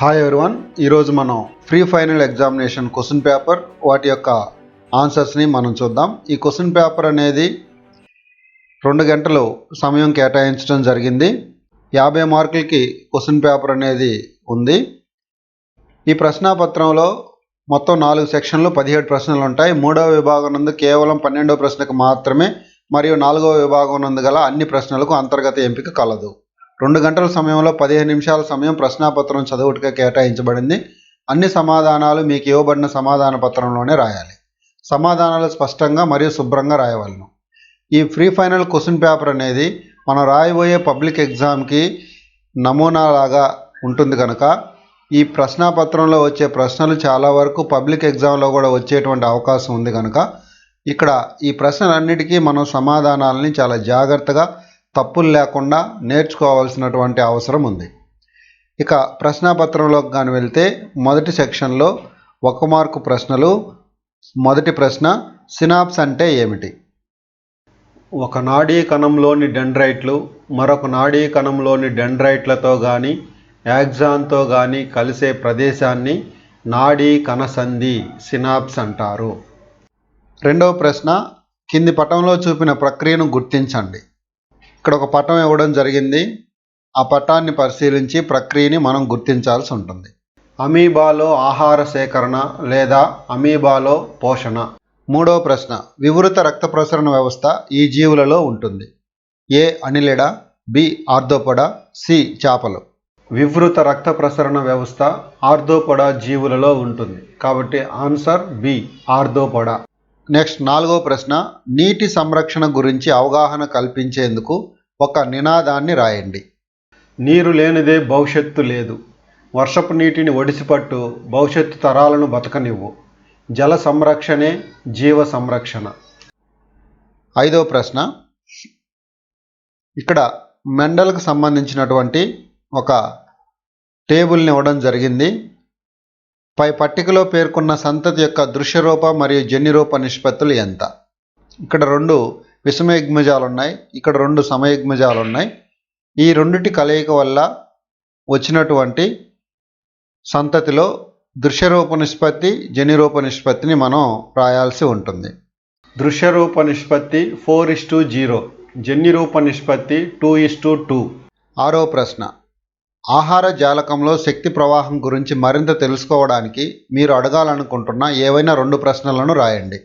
Hi everyone ఈరోజు మనం pre final examination question paper వాటి యొక్క ఆన్సర్స్ని మనం చూద్దాం. ఈ క్వశ్చన్ పేపర్ అనేది రెండు గంటలు సమయం కేటాయించడం జరిగింది. యాభై మార్కులకి క్వశ్చన్ పేపర్ అనేది ఉంది. ఈ ప్రశ్నాపత్రంలో మొత్తం నాలుగు సెక్షన్లు పదిహేడు ప్రశ్నలు ఉంటాయి. మూడవ విభాగం నందు కేవలం పన్నెండవ ప్రశ్నకు మాత్రమే మరియు నాలుగవ విభాగం నందు గల అన్ని ప్రశ్నలకు అంతర్గత ఎంపిక కలదు. రెండు గంటల సమయంలో పదిహేను నిమిషాల సమయం ప్రశ్నాపత్రం చదువుటకే కేటాయించబడింది. అన్ని సమాధానాలు మీకు ఇవ్వబడిన సమాధాన పత్రంలోనే రాయాలి. సమాధానాలు స్పష్టంగా మరియు శుభ్రంగా రాయవలను. ఈ ఫ్రీ ఫైనల్ క్వశ్చన్ పేపర్ అనేది మనం రాయబోయే పబ్లిక్ ఎగ్జామ్కి నమూనాలాగా ఉంటుంది కనుక ఈ ప్రశ్నాపత్రంలో వచ్చే ప్రశ్నలు చాలా వరకు పబ్లిక్ ఎగ్జామ్లో కూడా వచ్చేటువంటి అవకాశం ఉంది కనుక ఇక్కడ ఈ ప్రశ్నలన్నిటికీ మనం సమాధానాలని చాలా జాగ్రత్తగా తప్పులు లేకుండా నేర్చుకోవాల్సినటువంటి అవసరం ఉంది. ఇక ప్రశ్నాపత్రంలోకి కానీ వెళ్తే మొదటి సెక్షన్లో ఒక మార్కు ప్రశ్నలు మొదటి ప్రశ్న సినాప్స్ అంటే ఏమిటి? ఒక నాడీ కణంలోని డెండ్రైట్లు మరొక నాడీ కణంలోని డెండ్రైట్లతో కానీ యాక్సాన్తో కానీ కలిసే ప్రదేశాన్ని నాడీ కణసంధి సినాప్స్ అంటారు. రెండవ ప్రశ్న కింది పటంలో చూపిన ప్రక్రియను గుర్తించండి. ఇక్కడ ఒక పటం ఇవ్వడం జరిగింది. ఆ పటాన్ని పరిశీలించి ప్రక్రియని మనం గుర్తించాల్సి ఉంటుంది. అమీబాలో ఆహార సేకరణ లేదా అమీబాలో పోషణ? మూడవ ప్రశ్న. వివృత రక్త ప్రసరణ వ్యవస్థ ఈ జీవులలో ఉంటుంది. ఏ అనిలిడ బి ఆర్దోపడ సి చేపలు. వివృత రక్త ప్రసరణ వ్యవస్థ ఆర్దోపడ జీవులలో ఉంటుంది. కాబట్టి ఆన్సర్ బి ఆర్దోపడ నెక్స్ట్ నాలుగో ప్రశ్న నీటి సంరక్షణ గురించి అవగాహన కల్పించేందుకు ఒక నినాదాన్ని రాయండి. నీరు లేనిదే భవిష్యత్తు లేదు. వర్షపు నీటిని ఒడిసిపట్టు భవిష్యత్తు తరాలను బతకనివ్వు. జల సంరక్షణే జీవ సంరక్షణ. ఐదో ప్రశ్న ఇక్కడ మెండల్కి సంబంధించినటువంటి ఒక టేబుల్ని ఇవ్వడం జరిగింది. పై పట్టికలో పేర్కొన్న సంతతి యొక్క దృశ్యరూప మరియు జన్యురూప నిష్పత్తులు ఎంత? ఇక్కడ రెండు విషమయుగ్మజాలు ఉన్నాయి ఇక్కడ రెండు సమయుగ్మజాలు ఉన్నాయి ఈ రెండిటి కలయిక వల్ల వచ్చినటువంటి సంతతిలో దృశ్యరూప నిష్పత్తి జనిరూప నిష్పత్తిని మనం రాయాల్సి ఉంటుంది. దృశ్యరూప నిష్పత్తి ఫోర్ ఇస్ టు జీరో జన్యురూప నిష్పత్తి టూ ఇస్ టు టూ. ఆరో ప్రశ్న. ఆహార జాలకంలో శక్తి ప్రవాహం గురించి మరింత తెలుసుకోవడానికి మీరు అడగాలనుకుంటున్న ఏవైనా రెండు ప్రశ్నలను రాయండి.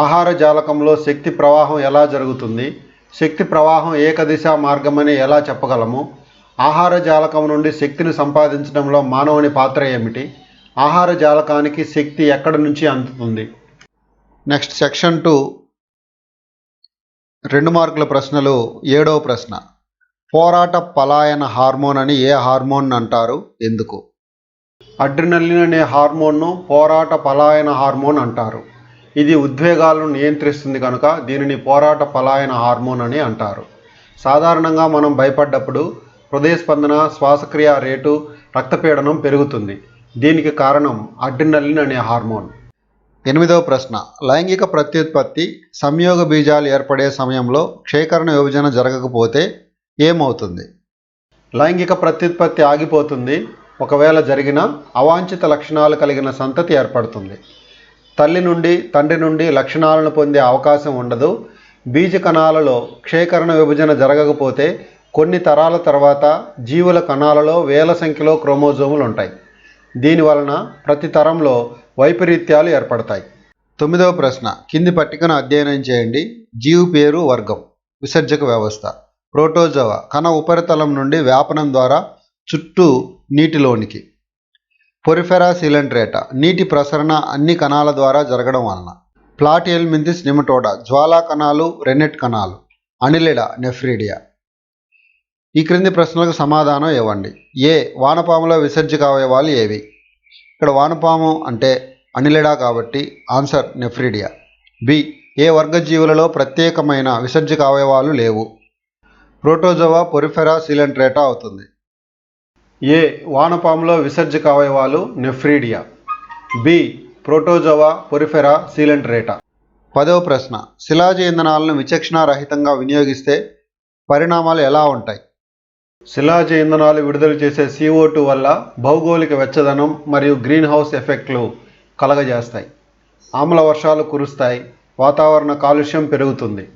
ఆహార జాలకంలో శక్తి ప్రవాహం ఎలా జరుగుతుంది? శక్తి ప్రవాహం ఏకదిశ మార్గమని ఎలా చెప్పగలము? ఆహార జాలకం నుండి శక్తిని సంపాదించడంలో మానవుని పాత్ర ఏమిటి? ఆహార జాలకానికి శక్తి ఎక్కడి నుంచి అందుతుంది? నెక్స్ట్ సెక్షన్ టూ రెండు మార్కుల ప్రశ్నలు ఏడవ ప్రశ్న. పోరాట పలాయన హార్మోన్ అని ఏ హార్మోన్ అంటారు? ఎందుకు? అడ్రినలిన్ అనే హార్మోన్ను పోరాట పలాయన హార్మోన్ అంటారు. ఇది ఉద్వేగాలను నియంత్రిస్తుంది కనుక దీనిని పోరాట పలాయన హార్మోన్ అని అంటారు. సాధారణంగా మనం భయపడ్డప్పుడు హృదయ స్పందన శ్వాసక్రియ రేటు రక్తపీడనం పెరుగుతుంది. దీనికి కారణం అడ్రినలిన్ అనే హార్మోన్. ఎనిమిదవ ప్రశ్న. లైంగిక ప్రత్యుత్పత్తి సంయోగ బీజాలు ఏర్పడే సమయంలో క్షేకరణ విభజన జరగకపోతే ఏమవుతుంది? లైంగిక ప్రత్యుత్పత్తి ఆగిపోతుంది. ఒకవేళ జరిగిన అవాంఛిత లక్షణాలు కలిగిన సంతతి ఏర్పడుతుంది. తల్లి నుండి తండ్రి నుండి లక్షణాలను పొందే అవకాశం ఉండదు. బీజ కణాలలో క్షేకరణ విభజన జరగకపోతే కొన్ని తరాల తర్వాత జీవుల కణాలలో వేల సంఖ్యలో క్రోమోజోములు ఉంటాయి. దీనివలన ప్రతి తరంలో వైపరీత్యాలు ఏర్పడతాయి. తొమ్మిదవ ప్రశ్న. కింది పట్టికను అధ్యయనం చేయండి. జీవు పేరు వర్గం. విసర్జక వ్యవస్థ. ప్రోటోజోవా కణ ఉపరితలం నుండి వ్యాపనం ద్వారా చుట్టూ నీటిలోనికి. పొరిఫెరా సిలెంట్రేట నీటి ప్రసరణ అన్ని కణాల ద్వారా జరగడం వలన. ప్లాటియల్మింతిస్ నిమటోడా జ్వాలా కణాలు రెనెట్ కణాలు అనిలిడా నెఫ్రీడియా. ఈ క్రింది ప్రశ్నలకు సమాధానం ఇవ్వండి. ఏ వానపాములో విసర్జక అవయవాలు ఏవి? ఇక్కడ వానపాము అంటే అనిలిడా కాబట్టి ఆన్సర్ నెఫ్రీడియా. బి ఏ వర్గజీవులలో ప్రత్యేకమైన విసర్జక అవయవాలు లేవు? ప్రోటోజోవా పొరిఫెరా సిలెంట్రేటా అవుతుంది. ఏ వానపాములో విసర్జక అవయవాలు nephridia. B Protozoa Porifera Coelenterata. పదవ ప్రశ్న. శిలాజ ఇంధనాలను విచక్షణారహితంగా వినియోగిస్తే పరిణామాలు ఎలా ఉంటాయి? శిలాజ ఇంధనాలు విడుదల చేసే సిఓ టూ వల్ల భౌగోళిక వెచ్చదనం మరియు గ్రీన్ హౌస్ ఎఫెక్ట్లు కలగజేస్తాయి. ఆమ్ల వర్షాలు కురుస్తాయి. వాతావరణ కాలుష్యం పెరుగుతుంది.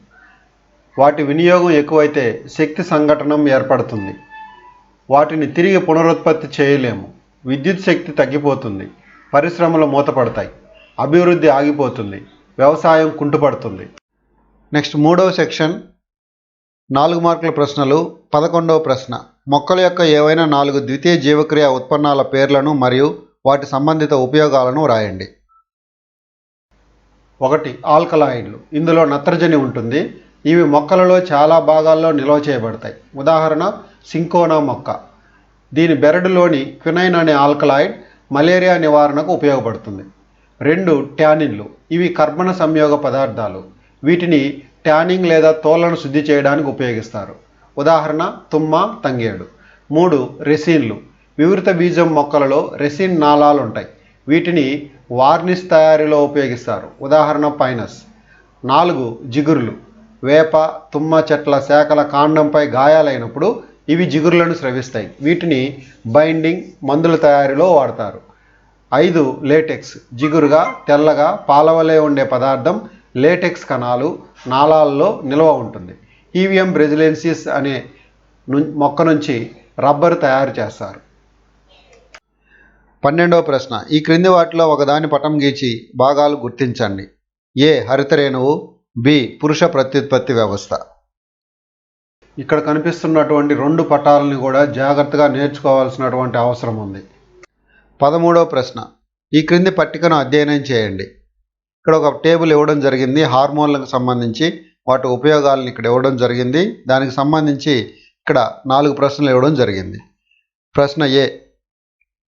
వాటి వినియోగం ఎక్కువైతే శక్తి సంఘటనం ఏర్పడుతుంది. వాటిని తిరిగి పునరుత్పత్తి చేయలేము. విద్యుత్ శక్తి తగ్గిపోతుంది. పరిశ్రమలు మూతపడతాయి. అభివృద్ధి ఆగిపోతుంది. వ్యవసాయం కుంటుపడుతుంది. నెక్స్ట్ మూడవ సెక్షన్ నాలుగు మార్కుల ప్రశ్నలు. పదకొండవ ప్రశ్న. మొక్కల యొక్క ఏవైనా నాలుగు ద్వితీయ జీవక్రియ ఉత్పన్నాల పేర్లను మరియు వాటి సంబంధిత ఉపయోగాలను వ్రాయండి ఒకటి ఆల్కలాయిడ్లు. ఇందులో నత్రజని ఉంటుంది. ఇవి మొక్కలలో చాలా భాగాల్లో నిల్వ చేయబడతాయి. ఉదాహరణ సింకోనా మొక్క. దీని బెరడులోని క్వినైన్ అనే ఆల్కలాయిడ్ మలేరియా నివారణకు ఉపయోగపడుతుంది. రెండు ట్యానిన్లు. ఇవి కర్బన సంయోగ పదార్థాలు. వీటిని ట్యానింగ్ లేదా తోళ్ళను శుద్ధి చేయడానికి ఉపయోగిస్తారు. ఉదాహరణ తుమ్మ తంగేడు. మూడు రెసిన్లు. వివృత బీజం మొక్కలలో రెసిన్ నాళాలు ఉంటాయి. వీటిని వార్నిష్ తయారీలో ఉపయోగిస్తారు. ఉదాహరణ పైనస్. నాలుగు జిగురులు. వేప తుమ్మ చెట్ల శాఖల కాండంపై గాయాలైనప్పుడు ఇవి జిగురులను స్రవిస్తాయి. వీటిని బైండింగ్ మందుల తయారీలో వాడతారు. ఐదు లేటెక్స్. జిగురుగా తెల్లగా పాలవలే ఉండే పదార్థం లేటెక్స్ కణాలు నాళాల్లో నిల్వ ఉంటుంది. ఈవిఎం బ్రెజిలెన్సిస్ అనే ను- మొక్క నుంచి రబ్బరు తయారు చేస్తారు. పన్నెండవ ప్రశ్న. ఈ క్రింది వాటిలో ఒకదాని పటం గీచి భాగాలు గుర్తించండి. ఏ హరితరేణువు బి పురుష ప్రత్యుత్పత్తి వ్యవస్థ. ఇక్కడ కనిపిస్తున్నటువంటి రెండు పటాలని కూడా జాగ్రత్తగా నేర్చుకోవాల్సినటువంటి అవసరం ఉంది. పదమూడవ ప్రశ్న. ఈ క్రింది పట్టికను అధ్యయనం చేయండి. ఇక్కడ ఒక టేబుల్ ఇవ్వడం జరిగింది. హార్మోన్లకు సంబంధించి వాటి ఉపయోగాలను ఇక్కడ ఇవ్వడం జరిగింది. దానికి సంబంధించి ఇక్కడ నాలుగు ప్రశ్నలు ఇవ్వడం జరిగింది. ప్రశ్న ఏ.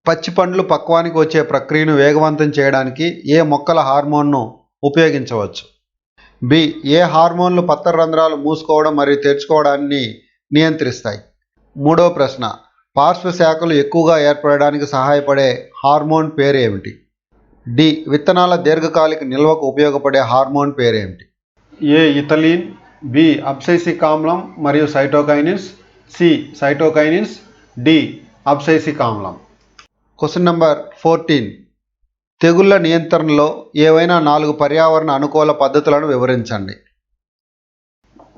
పచ్చి పండ్లు పక్వానికి వచ్చే ప్రక్రియను వేగవంతం చేయడానికి ఏ మొక్కల హార్మోన్ను ఉపయోగించవచ్చు? బి ఏ హార్మోన్లు పత్తర రంధ్రాలు మూసుకోవడం మరియు తెరుచుకోవడాన్ని నియంత్రిస్తాయి? మూడవ ప్రశ్న పార్శ్వ శాఖలు ఎక్కువగా ఏర్పడడానికి సహాయపడే హార్మోన్ పేరు ఏమిటి డి విత్తనాల దీర్ఘకాలిక నిల్వకు ఉపయోగపడే హార్మోన్ పేరేమిటి? ఏ ఇథలీన్ బి అబ్సైసిక్ ఆమ్లం మరియు cytokinins C cytokinins D abscisic ఆమ్లం క్వశ్చన్ నెంబర్ ఫోర్టీన్ తెగుళ్ళ నియంత్రణలో ఏవైనా నాలుగు పర్యావరణ అనుకూల పద్ధతులను వివరించండి.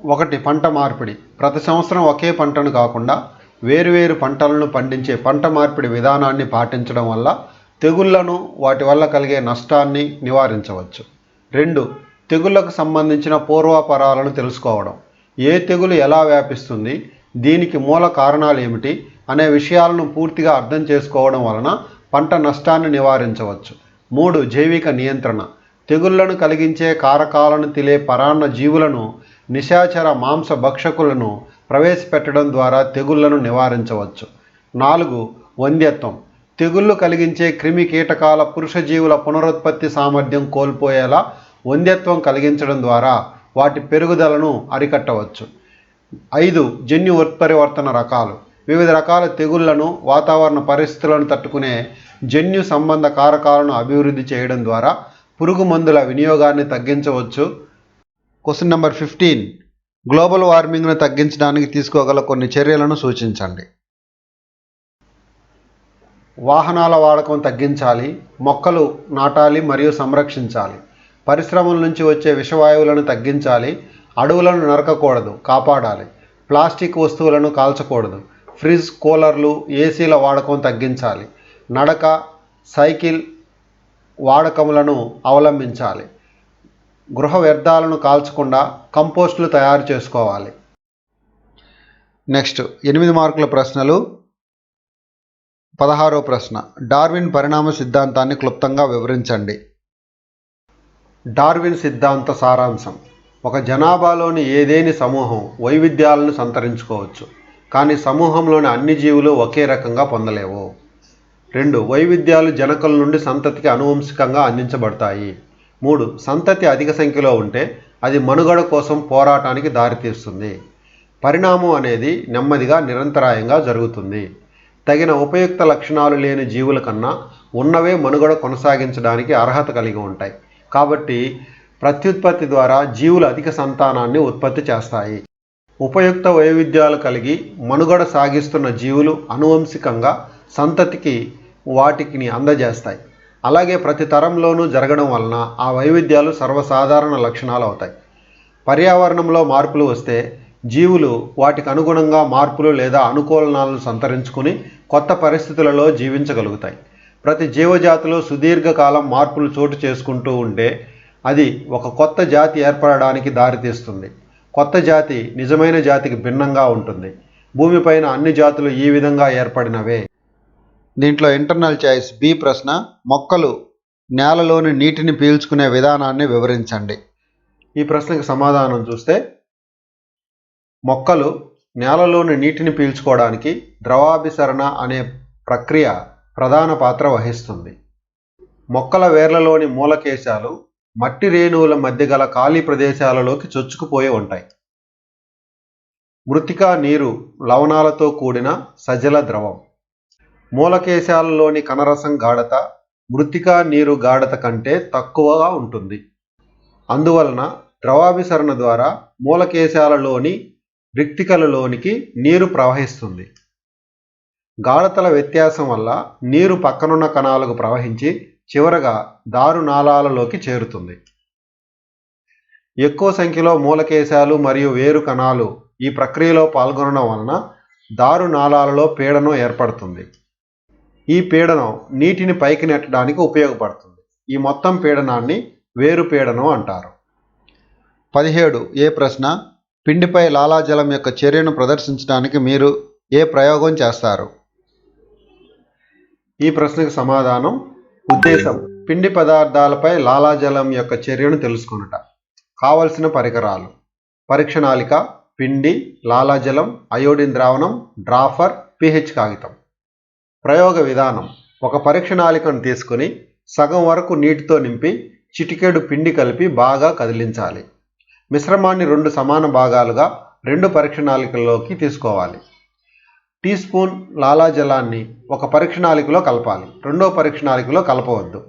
ఒకటి పంట మార్పిడి. ప్రతి సంవత్సరం ఒకే పంటను కాకుండా వేరువేరు పంటలను పండించే పంట మార్పిడి విధానాన్ని పాటించడం వల్ల తెగుళ్ళను వాటి వల్ల కలిగే నష్టాన్ని నివారించవచ్చు. రెండు తెగుళ్ళకు సంబంధించిన పూర్వాపరాలను తెలుసుకోవడం. ఏ తెగులు ఎలా వ్యాపిస్తుంది దీనికి మూల కారణాలు ఏమిటి అనే విషయాలను పూర్తిగా అర్థం చేసుకోవడం వలన పంట నష్టాన్ని నివారించవచ్చు. మూడు జైవిక నియంత్రణ. తెగుళ్ళను కలిగించే కారకాలను తిలే పరాన్న జీవులను నిశాచర మాంస భక్షకులను ప్రవేశపెట్టడం ద్వారా తెగుళ్ళను నివారించవచ్చు. నాలుగు వంద్యత్వం. తెగుళ్ళు కలిగించే క్రిమి కీటకాల పురుష జీవుల పునరుత్పత్తి సామర్థ్యం కోల్పోయేలా వంద్యత్వం కలిగించడం ద్వారా వాటి పెరుగుదలను అరికట్టవచ్చు. ఐదు జన్యు ఉత్పరివర్తన రకాలు. వివిధ రకాల తెగుళ్ళను వాతావరణ పరిస్థితులను తట్టుకునే జన్యు సంబంధ కారకాలను అభివృద్ధి చేయడం ద్వారా పురుగు మందుల వినియోగాన్ని తగ్గించవచ్చు. క్వశ్చన్ నెంబర్ ఫిఫ్టీన్ గ్లోబల్ వార్మింగ్ను తగ్గించడానికి తీసుకోగల కొన్ని చర్యలను సూచించండి. వాహనాల వాడకం తగ్గించాలి మొక్కలు నాటాలి మరియు సంరక్షించాలి. పరిశ్రమల నుంచి వచ్చే విషవాయువులను తగ్గించాలి అడవులను నరకకూడదు కాపాడాలి. ప్లాస్టిక్ వస్తువులను కాల్చకూడదు. ఫ్రిడ్జ్ కూలర్లు ఏసీల వాడకం తగ్గించాలి. నడక సైకిల్ వాడకములను అవలంబించాలి. గృహ వ్యర్థాలను కాల్చకుండా కంపోస్టులు తయారు చేసుకోవాలి. నెక్స్ట్ ఎనిమిది మార్కుల ప్రశ్నలు. పదహారో ప్రశ్న. డార్విన్ పరిణామ సిద్ధాంతాన్ని క్లుప్తంగా వివరించండి. డార్విన్ సిద్ధాంత సారాంశం. ఒక జనాభాలోని ఏదేని సమూహం వైవిధ్యాలను సంతరించుకోవచ్చు. కానీ సమూహంలోని అన్ని జీవులు ఒకే రకంగా పొందలేవు. రెండు వైవిధ్యాలు జనకుల నుండి సంతతికి అనువంశికంగా అందించబడతాయి. మూడు సంతతి అధిక సంఖ్యలో ఉంటే అది మనుగడ కోసం పోరాటానికి దారితీస్తుంది. పరిణామం అనేది నెమ్మదిగా నిరంతరాయంగా జరుగుతుంది. తగిన ఉపయుక్త లక్షణాలు లేని జీవుల కన్నా ఉన్నవే మనుగడ కొనసాగించడానికి అర్హత కలిగి ఉంటాయి. కాబట్టి ప్రత్యుత్పత్తి ద్వారా జీవులు అధిక సంతానాన్ని ఉత్పత్తి చేస్తాయి. ఉపయుక్త వైవిధ్యాలు కలిగి మనుగడ సాగిస్తున్న జీవులు అనువంశికంగా సంతతికి వాటికిని అందజేస్తాయి. అలాగే ప్రతి తరంలోనూ జరగడం వలన ఆ వైవిధ్యాలు సర్వసాధారణ లక్షణాలు అవుతాయి పర్యావరణంలో మార్పులు వస్తే జీవులు వాటికి అనుగుణంగా మార్పులు లేదా అనుకూలనాలను సంతరించుకుని కొత్త పరిస్థితులలో జీవించగలుగుతాయి. ప్రతి జీవజాతిలో సుదీర్ఘకాలం మార్పులు చోటు చేసుకుంటూ ఉంటే అది ఒక కొత్త జాతి ఏర్పడడానికి దారితీస్తుంది. కొత్త జాతి నిజమైన జాతికి భిన్నంగా ఉంటుంది. భూమిపైన అన్ని జాతులు ఈ విధంగా ఏర్పడినవే. దీంట్లో ఇంటర్నల్ చాయిస్ బి ప్రశ్న మొక్కలు నేలలోని నీటిని పీల్చుకునే విధానాన్ని వివరించండి. ఈ ప్రశ్నకు సమాధానం చూస్తే మొక్కలు నేలలోని నీటిని పీల్చుకోవడానికి ద్రవాభిసరణ అనే ప్రక్రియ ప్రధాన పాత్ర వహిస్తుంది. మొక్కల వేర్లలోని మూలకేశాలు మట్టి రేణువుల మధ్య గల ఖాళీ ప్రదేశాలలోకి చొచ్చుకుపోయి ఉంటాయి. మృతికా నీరు లవణాలతో కూడిన సజల ద్రవం. మూలకేశాలలోని కణరసం గాఢత మృతికా నీరు గాఢత కంటే తక్కువగా ఉంటుంది. అందువలన ద్రవాభిసరణ ద్వారా మూలకేశాలలోని రిక్తికలలోనికి నీరు ప్రవహిస్తుంది. గాఢతల వ్యత్యాసం వల్ల నీరు పక్కనున్న కణాలకు ప్రవహించి చివరగా దారు నాళాలలోకి చేరుతుంది. ఎక్కువ సంఖ్యలో మూలకేశాలు మరియు వేరు కణాలు ఈ ప్రక్రియలో పాల్గొనడం వలన దారు నాళాలలో పీడనం ఏర్పడుతుంది. ఈ పీడనం నీటిని పైకి నెట్టడానికి ఉపయోగపడుతుంది. ఈ మొత్తం పీడనాన్ని వేరు పీడనం అంటారు. పదిహేడు. ఏ ప్రశ్న? పిండిపై లాలాజలం యొక్క చర్యను ప్రదర్శించడానికి మీరు ఏ ప్రయోగం చేస్తారు? ఈ ప్రశ్నకు సమాధానం ఉద్దేశం. పిండి పదార్థాలపై లాలాజలం యొక్క చర్యను తెలుసుకొనుట. కావలసిన పరికరాలు. పరీక్షణాళిక పిండి లాలాజలం అయోడిన్ ద్రావణం డ్రాఫర్ పిహెచ్ కాగితం. ప్రయోగ విధానం. ఒక పరీక్షణాళికను తీసుకుని సగం వరకు నీటితో నింపి చిటికెడు పిండి కలిపి బాగా కదిలించాలి. మిశ్రమాన్ని రెండు సమాన భాగాలుగా రెండు పరీక్షణాళికల్లోకి తీసుకోవాలి. టీ స్పూన్ లాలాజలాన్ని ఒక పరీక్షణాళికలో కలపాలి. రెండో పరీక్షణాళికలో కలపవద్దు.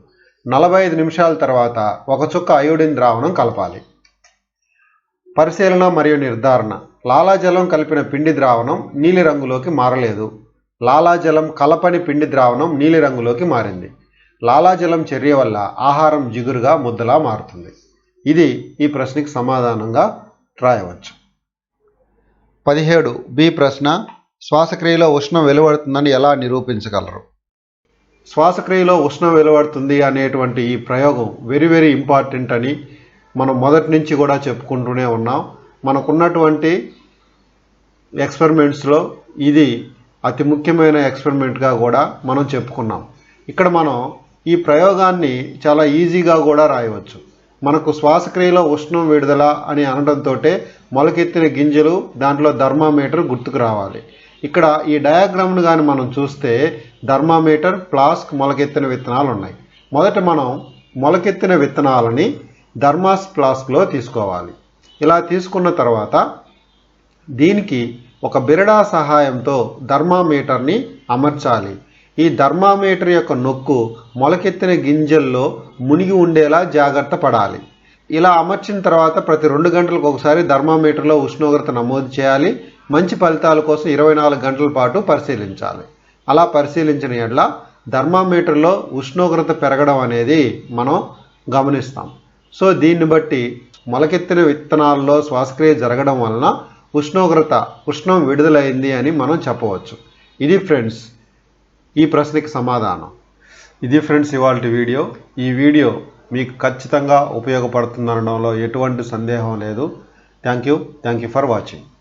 నలభై ఐదు నిమిషాల తర్వాత ఒక చుక్క అయోడిన్ ద్రావణం కలపాలి. పరిశీలన మరియు నిర్ధారణ. లాలాజలం కలిపిన పిండి ద్రావణం నీలిరంగులోకి మారలేదు. లాలాజలం కలపని పిండి ద్రావణం నీలిరంగులోకి మారింది. లాలాజలం చర్య వల్ల ఆహారం జిగురుగా ముద్దలా మారుతుంది. ఇది ఈ ప్రశ్నకి సమాధానంగా రాయవచ్చు. పదిహేడు. బి ప్రశ్న శ్వాసక్రియలో ఉష్ణం వెలువడుతుందని ఎలా నిరూపించగలరు? శ్వాసక్రియలో ఉష్ణం వెలువడుతుంది అనేటువంటి ఈ ప్రయోగం వెరీ వెరీ ఇంపార్టెంట్ అని మనం మొదటి నుంచి కూడా చెప్పుకుంటూనే ఉన్నాం. మనకున్నటువంటి ఎక్స్పెరిమెంట్స్లో ఇది అతి ముఖ్యమైన ఎక్స్పెరిమెంట్గా కూడా మనం చెప్పుకున్నాం. ఇక్కడ మనం ఈ ప్రయోగాన్ని చాలా ఈజీగా కూడా రాయవచ్చు. మనకు శ్వాసక్రియలో ఉష్ణం విడుదల అని అనడంతో మొలకెత్తిన గింజలు దాంట్లో థర్మామీటర్ గుర్తుకు రావాలి. ఇక్కడ ఈ డయాగ్రామ్ను కానీ మనం చూస్తే థర్మామీటర్ ఫ్లాస్క్ మొలకెత్తిన విత్తనాలు ఉన్నాయి మొదట మనం మొలకెత్తిన విత్తనాలని ధర్మాస్ ఫ్లాస్క్లో తీసుకోవాలి. ఇలా తీసుకున్న తర్వాత దీనికి ఒక బిరడా సహాయంతో ధర్మామీటర్ని అమర్చాలి. ఈ ధర్మామీటర్ యొక్క నొక్కు మొలకెత్తిన గింజల్లో మునిగి ఉండేలా జాగ్రత్త పడాలి. ఇలా అమర్చిన తర్వాత ప్రతి రెండు గంటలకు ఒకసారి ధర్మామీటర్లో ఉష్ణోగ్రత నమోదు చేయాలి. మంచి ఫలితాల కోసం ఇరవై నాలుగు గంటల పాటు పరిశీలించాలి. అలా పరిశీలించిన ఎడ్ల థర్మామీటర్లో ఉష్ణోగ్రత పెరగడం అనేది మనం గమనిస్తాం. సో దీన్ని బట్టి మొలకెత్తిన విత్తనాల్లో శ్వాసక్రియ జరగడం వలన ఉష్ణోగ్రత ఉష్ణం విడుదలైంది అని మనం చెప్పవచ్చు. ఇది ఫ్రెండ్స్ ఈ ప్రశ్నకి సమాధానం. ఇది ఫ్రెండ్స్ ఇవాళ వీడియో. ఈ వీడియో మీకు ఖచ్చితంగా ఉపయోగపడుతుందనడంలో ఎటువంటి సందేహం లేదు. Thank you. Thank you for watching.